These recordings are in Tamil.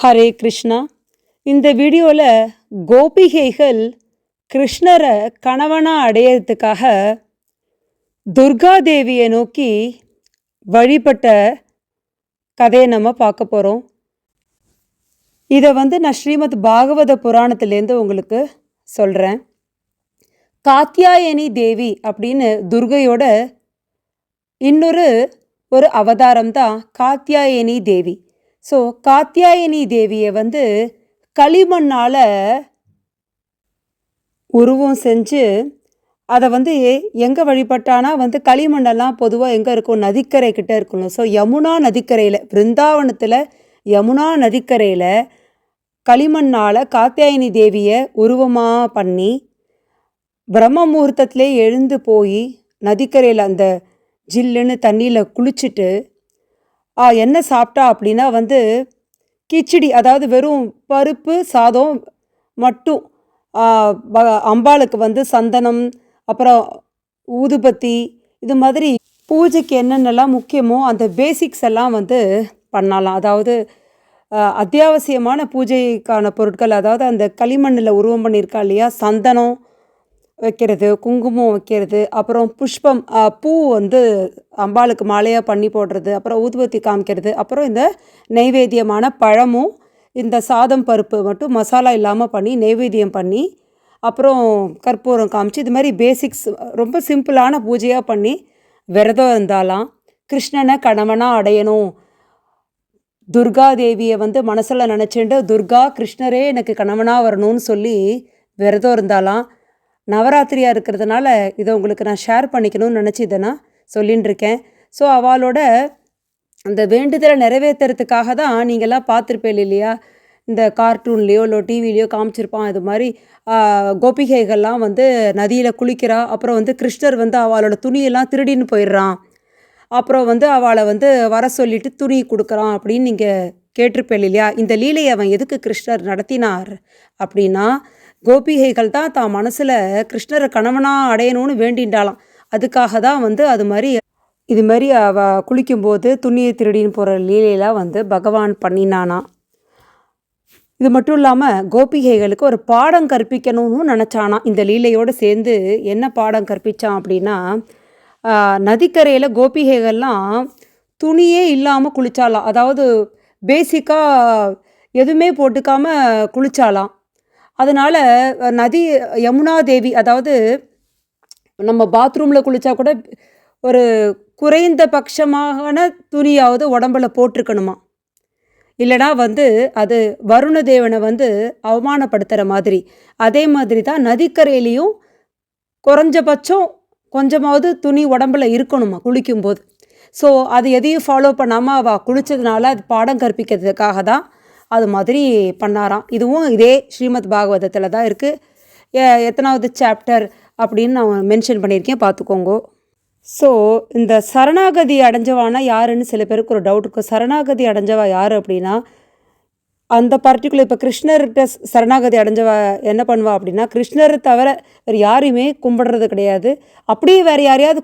ஹரே கிருஷ்ணா. இந்த வீடியோவில் கோபிகைகள் கிருஷ்ணரை கணவனாக அடையிறதுக்காக துர்கா தேவியை நோக்கி வழிபட்ட கதையை நம்ம பார்க்க போகிறோம் இதை வந்து நான் ஸ்ரீமத் பாகவத புராணத்துலேருந்து உங்களுக்கு சொல்கிறேன் காத்தியாயனி தேவி அப்படின்னு துர்கையோட இன்னொரு ஒரு அவதாரம் தான் காத்தியாயனி தேவி. ஸோ காத்தியாயனி தேவியை வந்து களிமண்ணால் உருவம் செஞ்சு அதை வந்து எங்கே வழிபட்டானா வந்து களிமண்ணெல்லாம் பொதுவாக எங்கே இருக்கும்? நதிக்கரை கிட்ட இருக்கணும் ஸோ யமுனா நதிக்கரையில் பிருந்தாவனத்தில் யமுனா நதிக்கரையில் களிமண்ணால் காத்தியாயனி தேவியை உருவமாக பண்ணி பிரம்ம முகூர்த்தத்திலே எழுந்து போய் நதிக்கரையில் அந்த ஜில்லுன்னு தண்ணியில் குளிச்சுட்டு என்ன சாப்பிட்டா அப்படின்னா வந்து கிச்சடி அதாவது வெறும் பருப்பு சாதம் மட்டும். அம்பாளுக்கு வந்து சந்தனம் அப்புறம் ஊதுபத்தி இது மாதிரி பூஜைக்கு என்னென்னலாம் முக்கியமோ அந்த பேசிக்ஸ் எல்லாம் வந்து பண்ணலாம். அதாவது அத்தியாவசியமான பூஜைக்கான பொருட்கள் அதாவது அந்த களிமண்ணில் உருவம் பண்ணியிருக்கா இல்லையா சந்தனம் வைக்கிறது குங்குமம் வைக்கிறது அப்புறம் புஷ்பம் பூ வந்து அம்பாளுக்கு மாலையாக பண்ணி போடுறது அப்புறம் ஊதுபத்தி காமிக்கிறது அப்புறம் இந்த நெய்வேத்தியமான பழமும் இந்த சாதம் பருப்பு மட்டும் மசாலா இல்லாமல் பண்ணி நெய்வேத்தியம் பண்ணி அப்புறம் கற்பூரம் காமிச்சு இது மாதிரி பேசிக்ஸ் ரொம்ப சிம்பிளான பூஜையாக பண்ணி விரதம் இருந்தாலாம் கிருஷ்ணனை கணவனாக அடையணும். துர்கா தேவியை வந்து மனசில் நினச்சிட்டு துர்கா கிருஷ்ணரே எனக்கு கணவனாக வரணும்னு சொல்லி விரதம் இருந்தாலாம் நவராத்திரியாக இருக்கிறதுனால இதை உங்களுக்கு நான் ஷேர் பண்ணிக்கணும்னு நினச்சி இதை நான் சொல்லின்னு இருக்கேன். ஸோ அவளோட அந்த வேண்டுதலை நிறைவேற்றுறதுக்காக தான் நீங்கள்லாம் பார்த்துருப்பேன் இல்லையா? இந்த கார்ட்டூன்லேயோ இல்லை டிவிலேயோ காமிச்சிருப்பான். இது மாதிரி கோபிகைகள்லாம் வந்து நதியில் குளிக்கிறா. அப்புறம் வந்து கிருஷ்ணர் வந்து அவளோட துணியெல்லாம் திருடின்னு போயிடுறான். அப்புறம் வந்து அவளை வந்து வர சொல்லிட்டு துணி கொடுக்குறான் அப்படின்னு நீங்கள் கேட்டிருப்பேன் இல்லையா? இந்த லீலையை அவன் எதுக்கு கிருஷ்ணர் நடத்தினார் அப்படின்னா கோபிகைகள் தான் தான் மனசில் கிருஷ்ணரை கணவனாக அடையணும்னு வேண்டின்றாலாம் அதுக்காக தான் வந்து அது மாதிரி இது மாதிரி அவ குளிக்கும்போது துணியை திருடின்னு போகிற லீலையெல்லாம் வந்து பகவான் பண்ணினானா. இது மட்டும் இல்லாமல் கோபிகைகளுக்கு ஒரு பாடம் கற்பிக்கணும்னு நினச்சானா. இந்த லீலையோடு சேர்ந்து என்ன பாடம் கற்பிச்சான் அப்படின்னா நதிக்கரையில் கோபிகைகள்லாம் துணியே இல்லாமல் குளிச்சாலாம் அதாவது பேசிக்காக எதுவுமே போட்டுக்காமல் குளிச்சாலாம் அதனால் நதி யமுனா தேவி அதாவது நம்ம பாத்ரூமில் குளித்தா கூட ஒரு குறைந்த பட்சமான துணியாவது உடம்புல போட்டிருக்கணுமா? இல்லைனா வந்து அது வருண தேவனை வந்து அவமானப்படுத்துகிற மாதிரி. அதே மாதிரி தான் நதிக்கரையிலையும் குறைஞ்சபட்சம் கொஞ்சமாவது துணி உடம்புல இருக்கணுமா குளிக்கும்போது? ஸோ அது எதையும் ஃபாலோ பண்ணாமல் அவள் குளித்ததுனால அது பாடம் கற்பிக்கிறதுக்காக தான் அது மாதிரி பண்ணாராம். இதுவும் இதே ஸ்ரீமத் பாகவதத்தில் தான் இருக்குது எத்தனாவது சாப்டர் அப்படின்னு நான் மென்ஷன் பண்ணியிருக்கேன். பார்த்துக்கோங்க. ஸோ இந்த சரணாகதி அடைஞ்சவானா யாருன்னு சில பேருக்கு ஒரு டவுட் இருக்கும் சரணாகதி அடைஞ்சவா யார் அப்படின்னா அந்த பர்டிகுலர் இப்போ கிருஷ்ணர்கிட்ட சரணாகதி அடைஞ்சவ என்ன பண்ணுவா அப்படின்னா கிருஷ்ணரை தவிர வேறு யாரையுமே கும்பிடுறது கிடையாது. அப்படியே வேறு யாரையாவது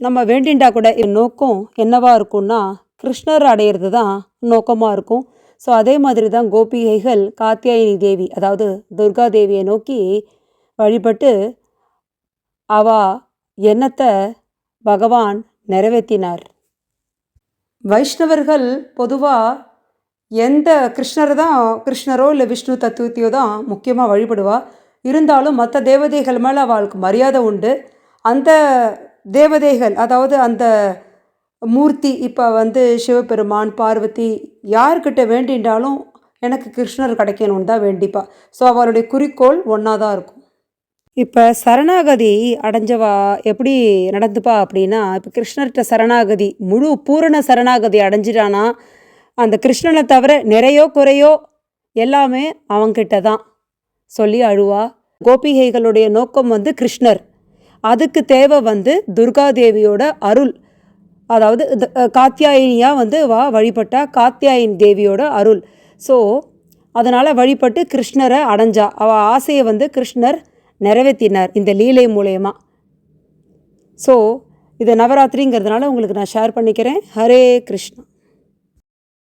நம்ம வேண்டிண்டா கூட என் நோக்கம் என்னவாக இருக்கும்னா கிருஷ்ணர் அடையிறது தான் நோக்கமாக இருக்கும். ஸோ அதே மாதிரி தான் கோபிகைகள் காத்தியாயினி தேவி அதாவது துர்கா தேவியை நோக்கி வழிபட்டு அவ எண்ணத்தை பகவான் நிறைவேற்றினார். வைஷ்ணவர்கள் பொதுவாக எந்த கிருஷ்ணரை தான் கிருஷ்ணரோ இல்லை விஷ்ணு தத்துவத்தையோ தான் முக்கியமாக வழிபடுவா. இருந்தாலும் மற்ற தேவதைகள் மேலே அவளுக்கு மரியாதை உண்டு. அந்த தேவதைகள் அதாவது அந்த மூர்த்தி இப்போ வந்து சிவபெருமான் பார்வதி யார்கிட்ட வேண்டின்றாலும் எனக்கு கிருஷ்ணர் கிடைக்கணும்னு தான் வேண்டிப்பா. ஸோ அவளுடைய குறிக்கோள் ஒன்றா தான் இருக்கும். இப்போ சரணாகதி அடைஞ்சவா எப்படி நடந்துப்பா அப்படின்னா இப்போ கிருஷ்ணர்கிட்ட சரணாகதி முழு பூரண சரணாகதி அடைஞ்சிட்டானா அந்த கிருஷ்ணனை தவிர நிறையோ குறையோ எல்லாமே அவங்கிட்ட தான். சொல்லி அழுவா. கோபிகைகளுடைய நோக்கம் வந்து கிருஷ்ணர். அதுக்கு தேவை வந்து துர்காதேவியோட அருள். அதாவது இந்த, காத்தியாயினியாக வந்து வா வழிபட்டா காத்தியாயின் தேவியோட அருள். ஸோ அதனால் வழிபட்டு கிருஷ்ணரை அடைஞ்சா அவள் ஆசையை வந்து கிருஷ்ணர் நிறைவேற்றினார் இந்த லீலை மூலயமா. ஸோ இது நவராத்திரிங்கிறதுனால உங்களுக்கு நான் ஷேர் பண்ணிக்கிறேன். ஹரே கிருஷ்ணா.